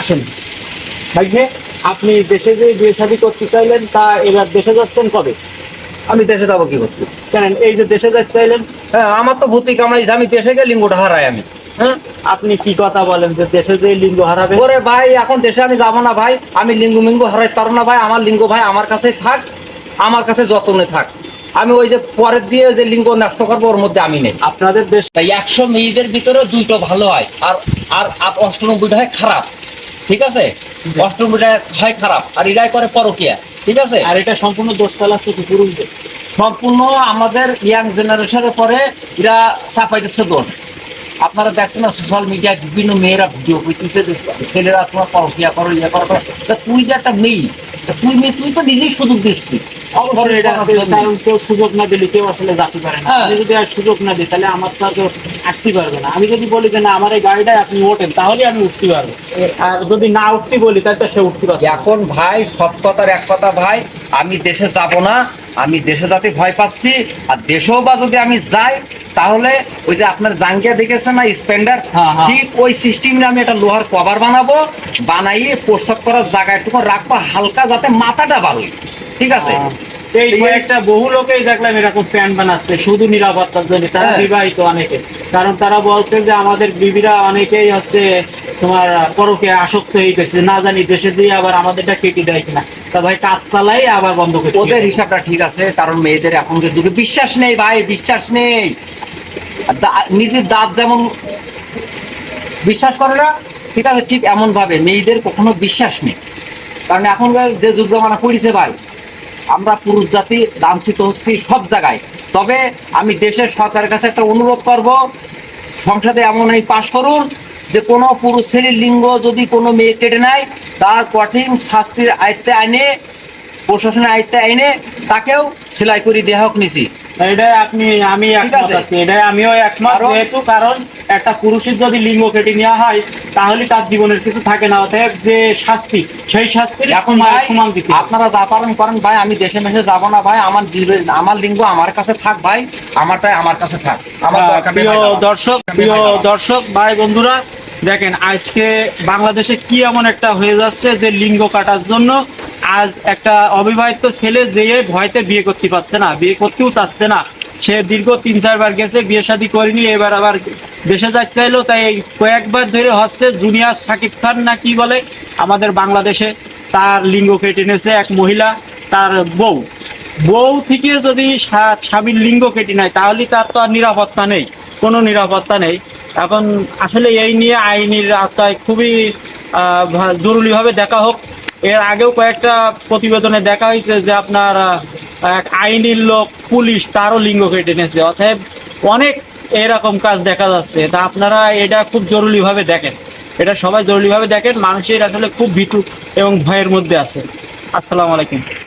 আসেন। ভাইকে আপনি দেশে যে বিয়ে শাদী করতে চাইলেন তা এবার দেশে যাচ্ছেন কবে? আমি দেশে যাব কি করতে? কেন এই যে দেশে যাতে চাইলেন। হ্যাঁ আমার তো ভূতি কামাইছে আমি দেশে গিয়ে লিঙ্গটা হারাই আমি। হ্যাঁ? আপনি কি কথা বলেন যে দেশে যে লিঙ্গ হারাবে? ওরে ভাই এখন দেশে আমি যাব না ভাই আমি লিঙ্গ মিঙ্গ হারাই পারব না ভাই আমার লিঙ্গ ভাই আমার কাছে থাক আমার কাছে যতনে থাক। আমি ওই যে পরের দিয়ে যে লিঙ্গ নষ্ট করব ওর মধ্যে আমি নেই। আপনাদের দেশ একশো মেয়েদের ভিতরে দুইটো ভালো হয় আর আর অষ্টানব্বইটা হয় খারাপ। ঠিক আছে? অষ্টমীটা হয় খারাপ আর এরাই করে পরকিয়া ঠিক আছে? আর এটা সম্পূর্ণ দোষ ফেলাচ্ছে কি পুরুষদের সম্পূর্ণ আমাদের ইয়াং জেনারেশনের পরে এরা চাপাইতেছে দোষ। আপনারা দেখছেন না সোশ্যাল মিডিয়ায় বিভিন্ন মেয়েরা ভিডিও করতেছে ছেলেরা তোমার পরকিয়া করো ইয়ে করো তা তুই যে একটা মেয়ে তুই মেয়ে তুই তো নিজেই সুযোগ দিচ্ছিস। অবশ্যই এটা করার জন্য। কারণ কেউ সুযোগ না দিলে কেউ আসলে যাতে পারে না হ্যাঁ। আমি যদি আর সুযোগ না দিই তাহলে আমার তো আর আসতে পারবে না আমি যদি বলি যে না আমার এই গাড়িটায় আপনি ওঠেন তাহলে আমি উঠতে পারব আর যদি না উঠতে বলি তাহলে তো সে উঠতে পারবে এখন ভাই সব কথার এক কথা ভাই আমি দেশে যাব না আমি দেশে যাতে ভয় পাচ্ছি আর দেশেও বা যদি আমি যাই তাহলে ওই যে আপনার জাঙ্গিয়া দেখেছেন না স্পেন্ডার হ্যাঁ, হ্যাঁ। ঠিক ওই সিস্টেমে আমি একটা লোহার কভার বানাবো বানাইয়ে প্রস্রাব করার জায়গাটুকু রাখব হালকা যাতে মাথাটা বাড়ুই ঠিক আছে? এই কয়েকটা বহু লোকেই দেখলাম এরকম প্যান্ট বানাচ্ছে শুধু নিরাপত্তার জন্য তারা হ্যাঁ। বিবাহিত অনেকে। কারণ তারা যে আমাদের বিবিরা অনেকেই হচ্ছে তোমার পরকে আসক্ত হয়ে গেছে না জানি দেশে দিয়ে আবার আমাদেরটা কেটে দেয় কিনা। তা ভাই কাজ চালাই আবার বন্ধ করে ওদের হিসাবটা ঠিক আছে কারণ মেয়েদের এখনকার যুগে বিশ্বাস নেই ভাই বিশ্বাস নেই। নিজের দাঁত যেমন বিশ্বাস করে না ঠিক আছে ঠিক এমন ভাবে মেয়েদের কখনো বিশ্বাস নেই। কারণ এখনকার যে যুগ জামানা পড়েছে ভাই আমরা পুরুষ জাতি লাঞ্ছিত হচ্ছি সব জায়গায়। তবে আমি দেশের সরকারের কাছে একটা অনুরোধ করব, সংসদে এমন এই পাশ করুন, যে কোনো পুরুষ শ্রেণির লিঙ্গ যদি কোনো মেয়ে কেটে নেয়, তার কঠিন শাস্তির আয়ত্তে আইনে, প্রশাসনের আয়ত্তে আইনে তাকেও সেলাই করে দেওয়া হোক নিছি এটাই আপনি আমি একমত আছি। এটাই আমিও একমত যেহেতু কারণ একটা পুরুষের যদি লিঙ্গ কেটে নেওয়া হয় তাহলে তার জীবনের কিছু থাকে না। অতএব যে শাস্তি সেই শাস্তির এখন সমান- দিতে আপনারা যা পারেন করেন ভাই আমি দেশে মেশে যাব না ভাই। আমার আমার লিঙ্গ আমার কাছে থাক ভাই আমারটাই আমার কাছে থাক। আমার প্রিয় দর্শক প্রিয় দর্শক ভাই বন্ধুরা দেখেন আজকে বাংলাদেশে কি এমন একটা হয়ে যাচ্ছে যে লিঙ্গ কাটার জন্য আজ একটা অবিবাহিত ছেলে যে ভয়তে বিয়ে করতে পারছে না, বিয়ে করতেও চাচ্ছে না। সে দীর্ঘ তিন চারবার গেছে, বিয়ে শাদী করেনি, এবার আবার দেশে যাচ্ছে চাইলো, তাই কয়েকবার ধরে হচ্ছে জুনিয়ার সাকিব খান না কি বলে, আমাদের বাংলাদেশে তার লিঙ্গ কেটে নিয়েছে এক মহিলা, তার বউ। বউ থেকে যদি স্বামীর লিঙ্গ কেটে নেয়, তাহলে তার তো আর নিরাপত্তা নেই, কোনো নিরাপত্তা নেই। এখন আসলে এই নিয়ে আইনের আওতায় খুবই জরুরিভাবে দেখা হোক। এর আগেও কয়েকটা প্রতিবেদনে দেখা হয়েছে যে আপনার এক আইনের লোক পুলিশ তারও লিঙ্গ কেটে নিয়েছে। অতএব অনেক এরকম কাজ দেখা যাচ্ছে। তা আপনারা এটা খুব জরুরিভাবে দেখেন। এটা সবাই জরুরিভাবে দেখেন। মানুষের আসলে খুব ভীতু এবং ভয়ের মধ্যে আছে। আসসালামু আলাইকুম।